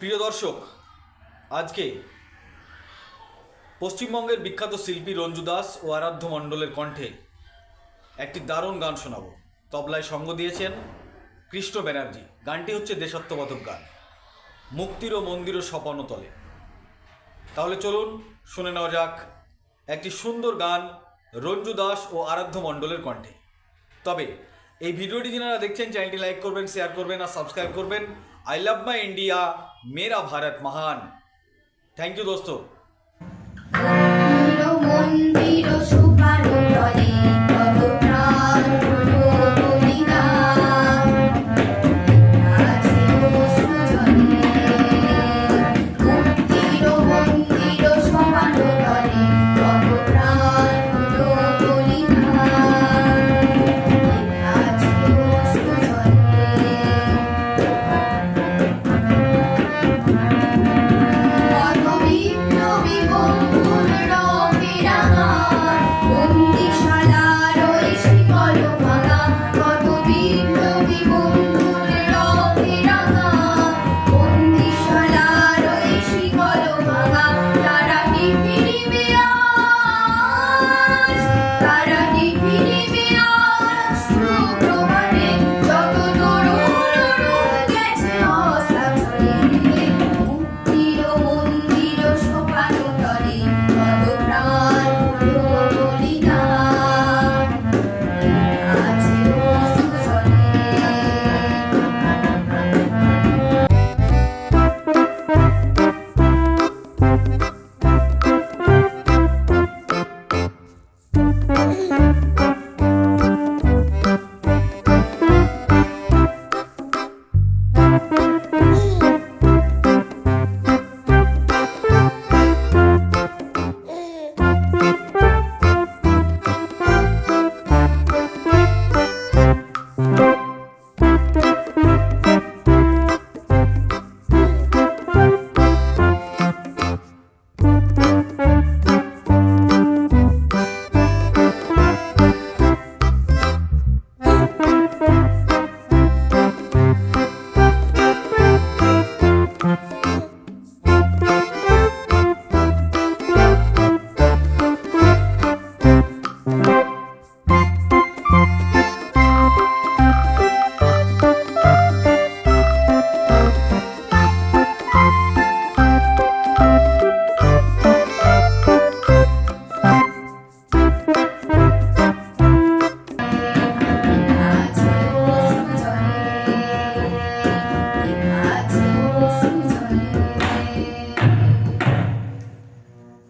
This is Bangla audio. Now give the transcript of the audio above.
প্রিয় দর্শক, আজকে পশ্চিমবঙ্গের বিখ্যাত শিল্পী রঞ্জু দাস ও আরাধ্য মণ্ডলের কণ্ঠে একটি দারুণ গান শোনাবো। তবলায় সঙ্গ দিয়েছেন কৃষ্ণ ব্যানার্জি। গানটি হচ্ছে দেশাত্মবোধক গান। মুক্তির ও মন্দির ও তলে। তাহলে চলুন, শুনে নেওয়া যাক একটি সুন্দর গান রঞ্জু দাস ও আরাধ্য মণ্ডলের কণ্ঠে। তবে এই ভিডিওটি যারা দেখছেন, চ্যানেলটি লাইক করবেন, শেয়ার করবেন আর সাবস্ক্রাইব করবেন। आई लव माई इंडिया मेरा भारत महान। थैंक यू दोस्तों।